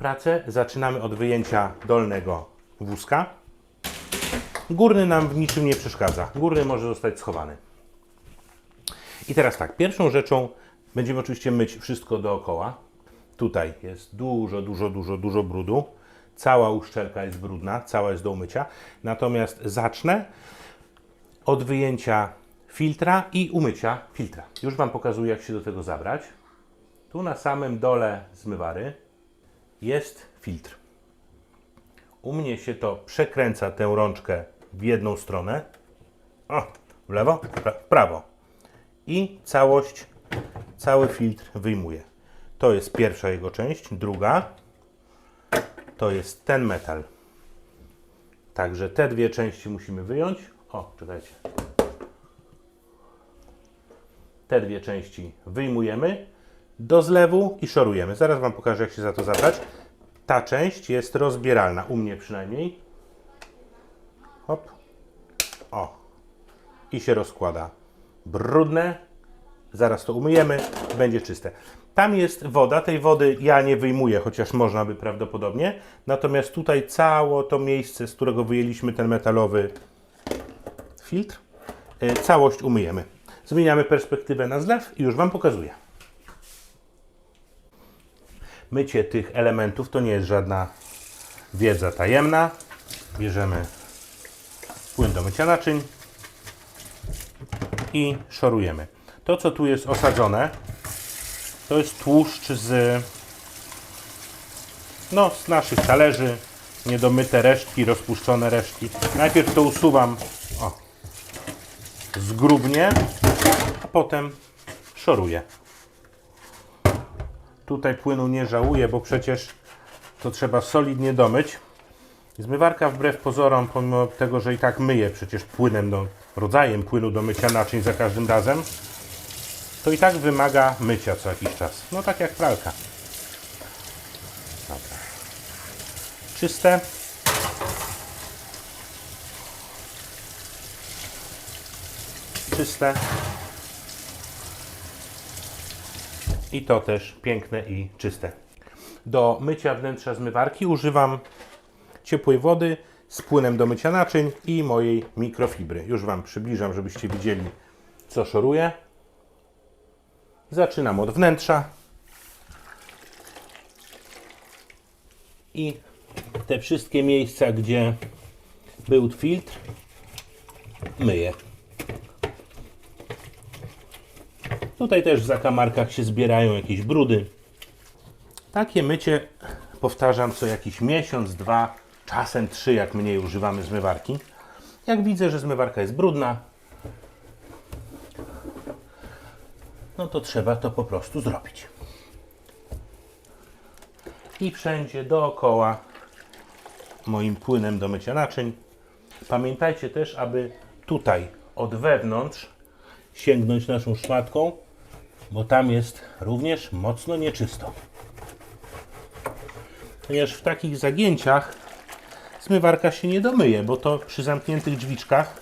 pracę. Zaczynamy od wyjęcia dolnego wózka. Górny nam w niczym nie przeszkadza. Górny może zostać schowany. I teraz tak, pierwszą rzeczą będziemy oczywiście myć wszystko dookoła. Tutaj jest dużo, dużo, dużo, dużo brudu. Cała uszczelka jest brudna, cała jest do umycia. Natomiast zacznę od wyjęcia filtra i umycia filtra. Już Wam pokazuję, jak się do tego zabrać. Tu na samym dole zmywary jest filtr. U mnie się to przekręca tę rączkę w jedną stronę. O, w lewo, w prawo. I całość, cały filtr wyjmuję. To jest pierwsza jego część. Druga to jest ten metal. Także te dwie części musimy wyjąć. O, czekajcie. Te dwie części wyjmujemy do zlewu i szorujemy. Zaraz Wam pokażę, jak się za to zabrać. Ta część jest rozbieralna, u mnie przynajmniej. Hop. O. I się rozkłada. Brudne. Zaraz to umyjemy, będzie czyste. Tam jest woda, tej wody ja nie wyjmuję, chociaż można by prawdopodobnie. Natomiast tutaj całe to miejsce, z którego wyjęliśmy ten metalowy filtr, y, całość umyjemy. Zmieniamy perspektywę na zlew i już Wam pokazuję. Mycie tych elementów to nie jest żadna wiedza tajemna. Bierzemy płyn do mycia naczyń i szorujemy. To, co tu jest osadzone, to jest tłuszcz z, no, z naszych talerzy, niedomyte resztki, rozpuszczone resztki. Najpierw to usuwam o, zgrubnie, a potem szoruję. Tutaj płynu nie żałuję, bo przecież to trzeba solidnie domyć. Zmywarka wbrew pozorom, pomimo tego, że i tak myje przecież płynem, do, rodzajem płynu do mycia naczyń za każdym razem, to i tak wymaga mycia co jakiś czas. No tak jak pralka. Dobra. Czyste. Czyste. I to też piękne i czyste. Do mycia wnętrza zmywarki używam ciepłej wody z płynem do mycia naczyń i mojej mikrofibry. Już Wam przybliżam, żebyście widzieli, co szoruję. Zaczynam od wnętrza. I te wszystkie miejsca, gdzie był filtr, myję. Tutaj też w zakamarkach się zbierają jakieś brudy. Takie mycie powtarzam co jakiś miesiąc, dwa, czasem trzy, jak mniej używamy zmywarki. Jak widzę, że zmywarka jest brudna, no to trzeba to po prostu zrobić. I wszędzie dookoła moim płynem do mycia naczyń. Pamiętajcie też, aby tutaj od wewnątrz sięgnąć naszą szmatką, bo tam jest również mocno nieczysto. Ponieważ w takich zagięciach zmywarka się nie domyje, bo to przy zamkniętych drzwiczkach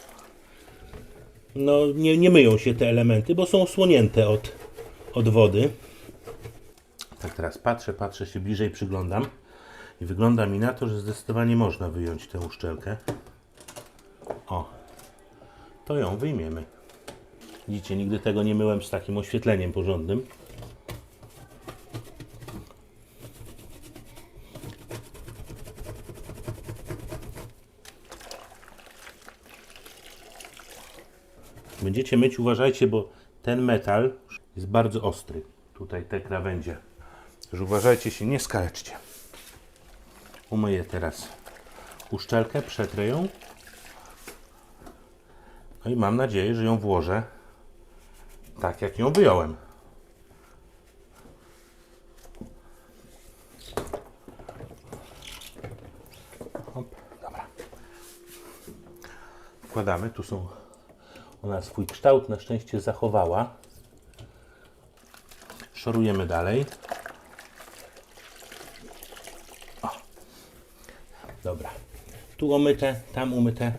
no, nie, nie myją się te elementy, bo są osłonięte od, od wody. Tak teraz patrzę, patrzę się bliżej, przyglądam i wygląda mi na to, że zdecydowanie można wyjąć tę uszczelkę. O, to ją wyjmiemy. Widzicie, nigdy tego nie myłem z takim oświetleniem porządnym. Będziecie myć, uważajcie, bo ten metal jest bardzo ostry. Tutaj te krawędzie. Także uważajcie się, nie skaleczcie. Umyję teraz uszczelkę, przetrę ją. No i mam nadzieję, że ją włożę tak, jak ją wyjąłem. Hop, dobra. Wkładamy, tu są ona swój kształt na szczęście zachowała. Szorujemy dalej. O. Dobra. Tu umyte, tam umyte.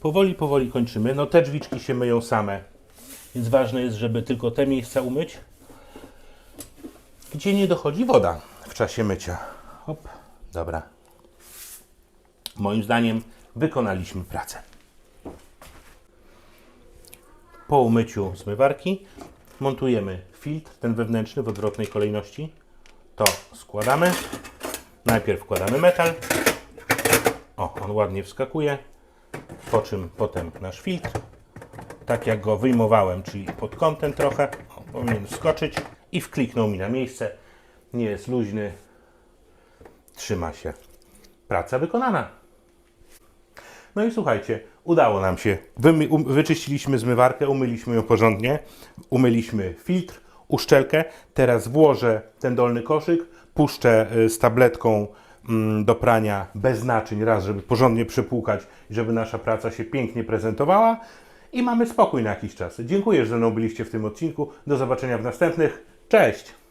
Powoli, powoli kończymy. No te drzwiczki się myją same. Więc ważne jest, żeby tylko te miejsca umyć, gdzie nie dochodzi woda w czasie mycia. Hop, dobra. Moim zdaniem wykonaliśmy pracę. Po umyciu zmywarki montujemy filtr, ten wewnętrzny w odwrotnej kolejności. To składamy. Najpierw wkładamy metal. O, on ładnie wskakuje. Po czym potem nasz filtr. Tak jak go wyjmowałem, czyli pod kątem trochę. Powinien wskoczyć i wkliknął mi na miejsce. Nie jest luźny. Trzyma się. Praca wykonana. No i słuchajcie, udało nam się. Wymy, um, wyczyściliśmy zmywarkę, umyliśmy ją porządnie, umyliśmy filtr, uszczelkę. Teraz włożę ten dolny koszyk, puszczę y, z tabletką mm, do prania bez naczyń raz, żeby porządnie przepłukać i żeby nasza praca się pięknie prezentowała. I mamy spokój na jakiś czas. Dziękuję, że ze mną byliście w tym odcinku. Do zobaczenia w następnych. Cześć!